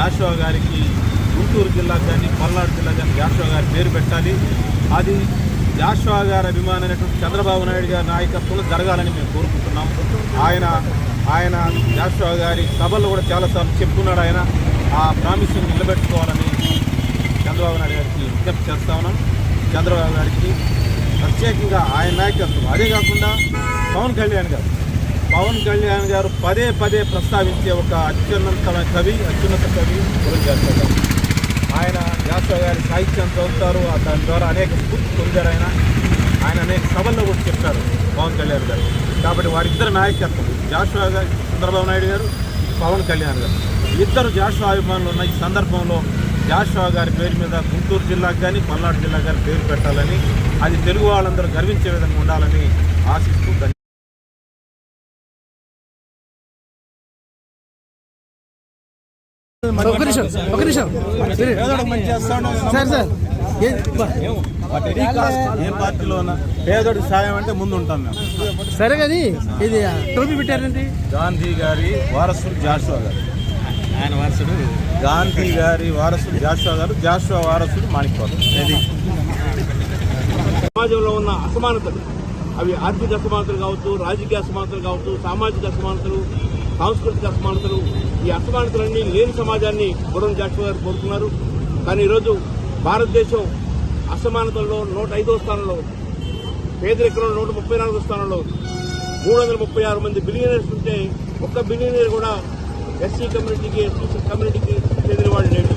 జాషువా గారికి గుంటూరు జిల్లాకు కానీ పల్నాడు జిల్లా కానీ జాషువా గారి పేరు పెట్టాలి. అది జాషువా గారి అభిమానమైనటువంటి చంద్రబాబు నాయుడు గారి నాయకత్వంలో జరగాలని మేము కోరుకుంటున్నాం. ఆయన ఆయన జాషువా గారి సభల్లో కూడా చాలాసార్లు చెప్పుకున్నాడు ఆయన. ఆ ప్రామిస్ని నిలబెట్టుకోవాలని చంద్రబాబు నాయుడు గారికి విజ్ఞప్తి చేస్తా ఉన్నాం. చంద్రబాబు గారికి ప్రత్యేకంగా ఆయన నాయకత్వం. అదే కాకుండా పవన్ కళ్యాణ్ గారు పవన్ కళ్యాణ్ గారు పదే పదే ప్రస్తావించే ఒక అత్యున్నత కవి అత్యున్నత కవి గురించి ఆయన జాషువా గారి సాహిత్యం చదువుతారు దాని ద్వారా అనేక స్ఫూర్తి పొందారు ఆయన. ఆయన అనేక సభల్లో కూడా చెప్పారు పవన్ కళ్యాణ్ గారు. కాబట్టి వారిద్దరు నాయకత్వం జాషువా గారు చంద్రబాబు నాయుడు గారు పవన్ కళ్యాణ్ గారు. ఇద్దరు జాషువా అభిమానులు ఉన్న ఈ సందర్భంలో జాషువా గారి పేరు మీద గుంటూరు జిల్లాకు కానీ పల్నాడు జిల్లా గారి పేరు పెట్టాలని అది తెలుగు వాళ్ళందరూ గర్వించే విధంగా ఉండాలని ఆశిస్తూ ఒక నిమిషం ఒక నిమిషం. Sir sir. ఏ- ఏ పార్టీలో ఉన్నా పేదోడి సాయం అంటే ముందు ఉంటాం మేము. సరే కానీ ఇది టోపీ పెట్టారండి. గాంధీ గారి వారసుడు జాషువా గారు. ఆయన వారసుడు. గాంధీ గారి వారసుడు జాషువా గారు జాషువా వారసుడు మాణిక్వాడు ఇది సమాజంలో ఉన్న అసమానతలు అవి ఆర్థిక అసమానతలు కావచ్చు రాజకీయ అసమానతలు కావచ్చు సామాజిక అసమానతలు సాంస్కృతిక అసమానతలు ఈ అసమానతలన్నీ లేని సమాజాన్ని బురం జాషువా గారు కోరుతున్నారు. కానీ ఈరోజు భారతదేశం అసమానతల్లో నూట ఐదో స్థానంలో పేదరికంలో నూట ముప్పై నాలుగో స్థానంలో మూడు వందల ముప్పై ఆరు మంది బిలియనర్స్ ఉంటే ఒక్క బిలియనర్ కూడా ఎస్సీ కమ్యూనిటీకి ఎస్సీ కమ్యూనిటీకి వాళ్ళు లేడు.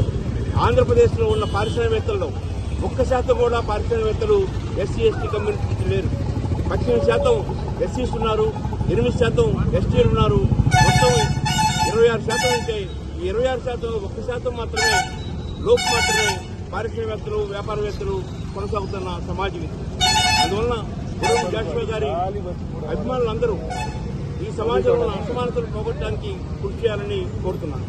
ఆంధ్రప్రదేశ్లో ఉన్న పారిశ్రామికవేత్తల్లో ఒక్క శాతం కూడా పారిశ్రామికవేత్తలు ఎస్సీ ఎస్టీ కమ్యూనిటీకి లేరు. పద్దెనిమిది శాతం ఎస్సీస్ ఉన్నారు ఎనిమిది శాతం ఎస్టీలు ఉన్నారు. ఆరు శాతం ఉంటే ఈ ఇరవై ఆరు శాతం ఒక్క శాతం మాత్రమే లోపు మాత్రమే పారిశ్రామికవేత్తలు వ్యాపారవేత్తలు కొనసాగుతున్న సమాజం ఇది. అందువలన గురువు జాషువా గారి అభిమానులందరూ ఈ సమాజంలో అసమానతలు పోగొట్టడానికి కృషి చేయాలని కోరుతున్నాను.